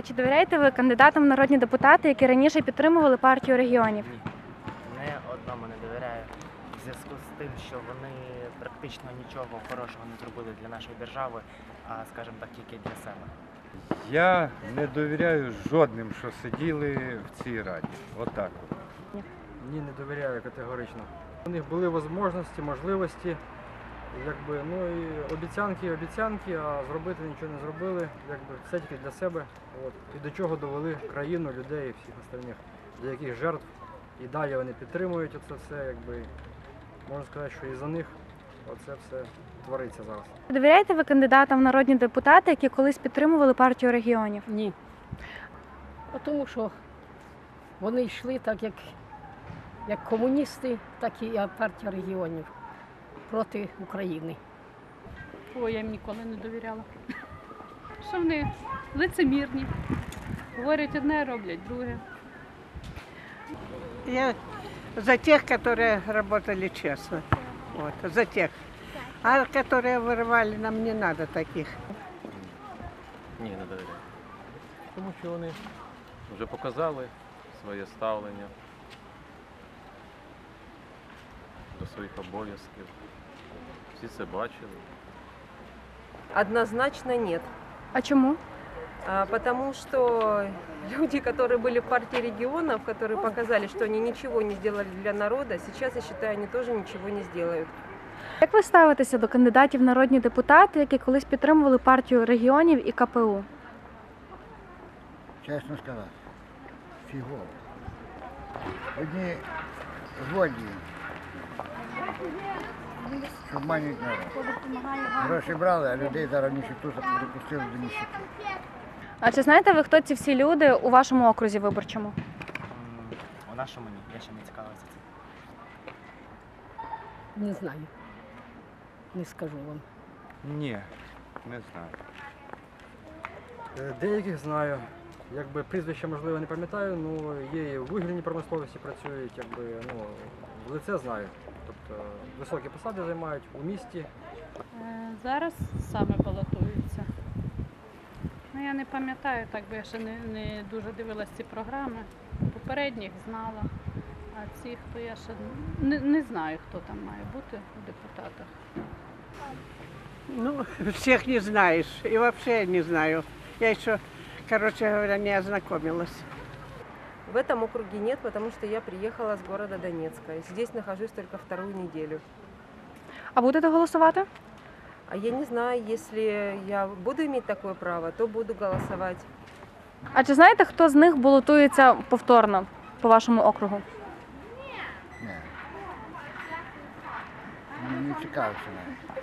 Чи довіряєте ви кандидатам в народні депутати, які раніше підтримували партію регіонів? Ні. Не одному не довіряю. В зв'язку з тим, що вони практично нічого хорошого не зробили для нашої держави, а скажімо так, тільки для себе. Я не довіряю жодним, що сиділи в цій раді. Отак от. Ні, не довіряю категорично. У них були можливості, можливості, якби, ну і обіцянки, обіцянки, а зробити нічого не зробили, якби все тільки для себе. От. І до чого довели країну, людей і всіх остальних, до яких жертв. І далі вони підтримують оце все, якби можна сказати, що і за них оце все твориться зараз. Чи довіряєте ви кандидатам в народні депутати, які колись підтримували партію регіонів? Ні. А Тому що вони йшли так, як, як комуністи, так і партія регіонів проти України. Ой, я їм ніколи не довіряла. Що вони лицемірні. Говорять одне, роблять друге. Я за тех, которые работали честно. Вот, за тех. А которые вырывали, нам не надо таких. Ні, не довіряю. Тому що вони вже показали своє ставлення до своїх обов'язків. Всі це бачили. Однозначно нет. А чому? А, Потому что люди, которые были в партии регионов, которые показали, что они ничего не сделали для народа, сейчас, я считаю, они тоже ничего не сделают. Як ви ставитеся до кандидатів в народні депутати, які колись підтримували партію регіонів і КПУ? чесно сказати. Фігово. Одні злодії. Обманюють народ. Гроші брали, а людей зараз ніщиту допустили до ніщити. А чи знаєте ви, хто ці всі люди у вашому окрузі виборчому? У нашому ні, я ще не цікавився цим. Не знаю. Не скажу вам. Ні, не знаю. Е, Деяких знаю. Якби прізвища, можливо, не пам'ятаю, ну є і в вугільній промисловості працюють, якби ну в лице знаю. Тобто високі посади займають у місті. Е, Зараз саме балотуються. Ну, я не пам'ятаю, так би я ще не, не дуже дивилась ці програми. Попередніх знала, а ці, хто я ще не, не знаю, хто там має бути у депутатах. Ну, всех не знаешь. И вообще не знаю. Я еще, короче говоря, не ознакомилась. В этом округе нет, потому что я приехала с города Донецка. И здесь нахожусь только вторую неделю. А будете голосувати? А я не знаю, если я буду иметь такое право, то буду голосовать. А чи знаєте, хто з них балотується повторно по вашому округу? Ні. Не цікавився навіть.